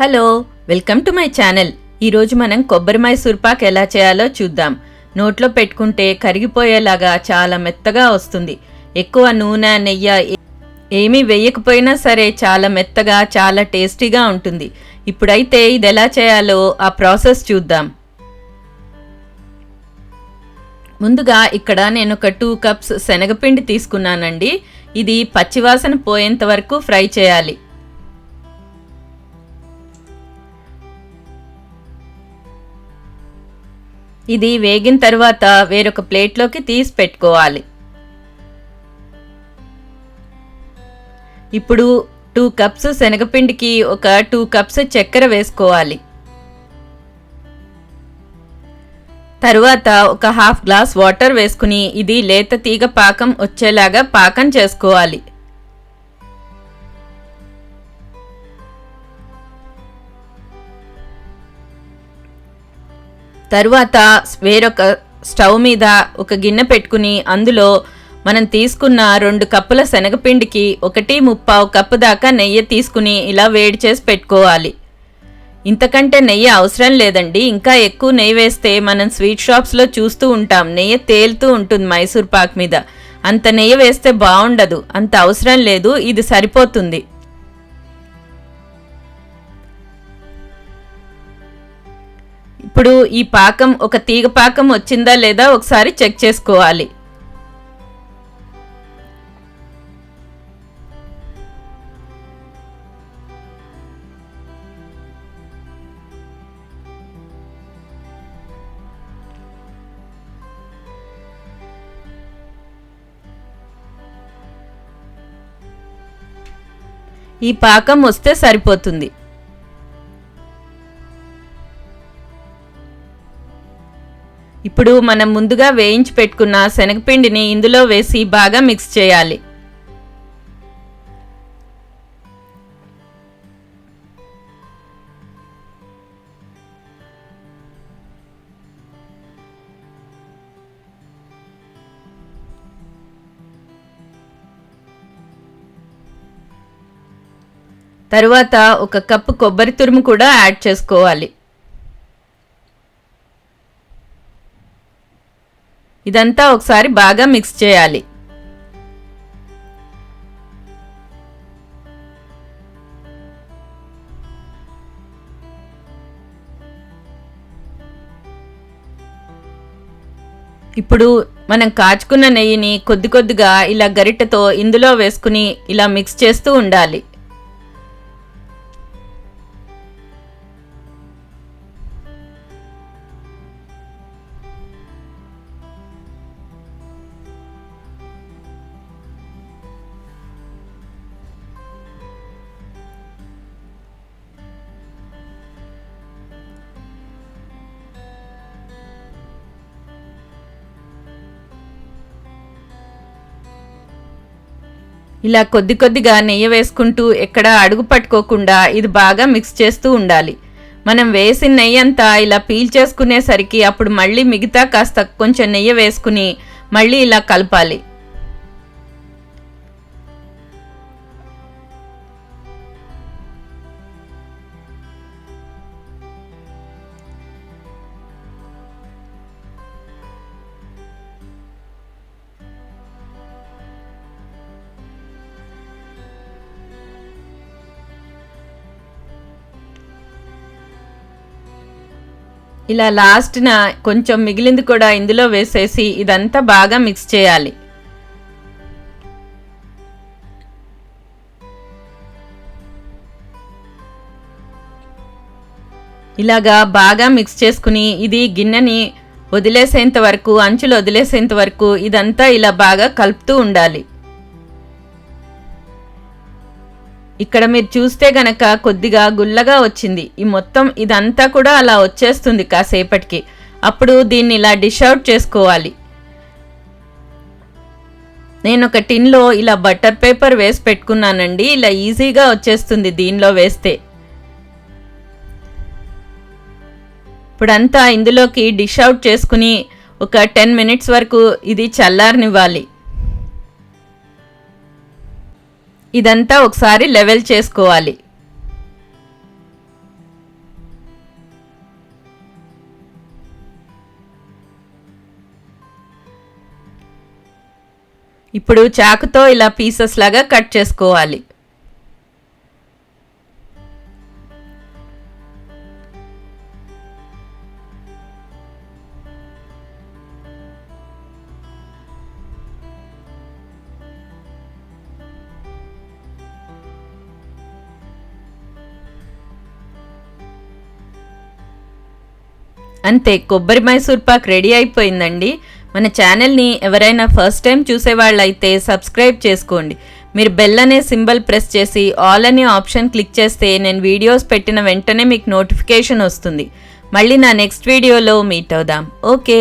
Hello welcome to my channel. ఈరోజు మనం కొబ్బరి మైసూర్ పాక్ ఎలా చేయాలో చూద్దాం. నోట్లో పెట్టుకుంటే కరిగిపోయేలాగా చాలా మెత్తగా వస్తుంది. ఎక్కువ నూనె నెయ్యి ఏమీ వేయకపోయినా సరే చాలా మెత్తగా చాలా టేస్టీగా ఉంటుంది. ఇప్పుడైతే ఇది ఎలా చేయాలో ఆ ప్రాసెస్ చూద్దాం. ముందుగా ఇక్కడ నేను ఒక టూ కప్స్ శనగపిండి తీసుకున్నానండి. ఇది పచ్చివాసన పోయేంత వరకు ఫ్రై చేయాలి. ఇది వేగిన తర్వాత వేరొక ప్లేట్లోకి తీసి పెట్టుకోవాలి. ఇప్పుడు టూ కప్స్ శనగపిండికి ఒక టూ కప్స్ చక్కెర వేసుకోవాలి. తరువాత ఒక హాఫ్ గ్లాస్ వాటర్ వేసుకుని ఇది లేత తీగ పాకం వచ్చేలాగా పాకం చేసుకోవాలి. తరువాత వేరొక స్టవ్ మీద ఒక గిన్నె పెట్టుకుని అందులో మనం తీసుకున్న రెండు కప్పుల శనగపిండికి ఒకటి ముప్పావు కప్పు దాకా నెయ్యి తీసుకుని ఇలా వేడి చేసి పెట్టుకోవాలి. ఇంతకంటే నెయ్యి అవసరం లేదండి. ఇంకా ఎక్కువ నెయ్యి వేస్తే మనం స్వీట్ షాప్స్లో చూస్తూ ఉంటాం. నెయ్యి తేలుతూ ఉంటుంది మైసూర్ పాక్ మీద. అంత నెయ్యి వేస్తే బాగుండదు. అంత అవసరం లేదు. ఇది సరిపోతుంది. ఇప్పుడు ఈ పాకం ఒక తీగ పాకం వచ్చిందా లేదా ఒకసారి చెక్ చేసుకోవాలి. ఈ పాకం వస్తే సరిపోతుంది. ఇప్పుడు మనం ముందుగా వేయించి పెట్టుకున్న శనగపిండిని ఇందులో వేసి బాగా మిక్స్ చేయాలి. తరువాత ఒక కప్పు కొబ్బరి తురుము కూడా యాడ్ చేసుకోవాలి. ఇదంతా ఒకసారి బాగా మిక్స్ చేయాలి. ఇప్పుడు మనం కాచుకున్న నెయ్యిని కొద్ది కొద్దిగా ఇలా గరిటెతో ఇందులో వేసుకుని ఇలా మిక్స్ చేస్తూ ఉండాలి. ఇలా కొద్ది కొద్దిగా నెయ్యి వేసుకుంటూ ఎక్కడ అడుగు పట్టుకోకుండా ఇది బాగా మిక్స్ చేస్తూ ఉండాలి. మనం వేసిన నెయ్యి అంతా ఇలా పీల్ చేసుకునేసరికి అప్పుడు మళ్ళీ మిగతా కాస్త కొంచెం నెయ్యి వేసుకుని మళ్ళీ ఇలా కలపాలి. ఇలా లాస్ట్న కొంచెం మిగిలింది కూడా ఇందులో వేసేసి ఇదంతా బాగా మిక్స్ చేయాలి. ఇలాగా బాగా మిక్స్ చేసుకుని ఇది గిన్నెని వదిలేసేంత వరకు అంచులు వదిలేసేంత వరకు ఇదంతా ఇలా బాగా కలుపుతూ ఉండాలి. ఇక్కడ మీరు చూస్తే గనక కొద్దిగా గుల్లగా వచ్చింది. ఈ మొత్తం ఇదంతా కూడా అలా వచ్చేస్తుంది కాసేపటికి. అప్పుడు దీన్ని ఇలా డిష్ అవుట్ చేసుకోవాలి. నేను ఒక టిన్లో ఇలా బటర్ పేపర్ వేసి పెట్టుకున్నానండి. ఇలా ఈజీగా వచ్చేస్తుంది దీనిలో వేస్తే. ఇప్పుడంతా ఇందులోకి డిష్ అవుట్ చేసుకుని ఒక టెన్ మినిట్స్ వరకు ఇది చల్లారనివ్వాలి. ఇదంతా ఒకసారి లెవెల్ చేసుకోవాలి. ఇప్పుడు చాకుతో ఇలా పీసెస్ లాగా కట్ చేసుకోవాలి. అంతే కొబ్బరి మైసూర్ పాక్ రెడీ అయిపోయిందండి. మన ఛానల్ని ఎవరైనా ఫస్ట్ టైం చూసేవాళ్ళైతే సబ్స్క్రైబ్ చేసుకోండి. మీరు బెల్ అనే సింబల్ ప్రెస్ చేసి ఆల్ అనే ఆప్షన్ క్లిక్ చేస్తే నేను వీడియోస్ పెట్టిన వెంటనే మీకు నోటిఫికేషన్ వస్తుంది. మళ్ళీ నా నెక్స్ట్ వీడియోలో మీట్ అవుదాం. ఓకే.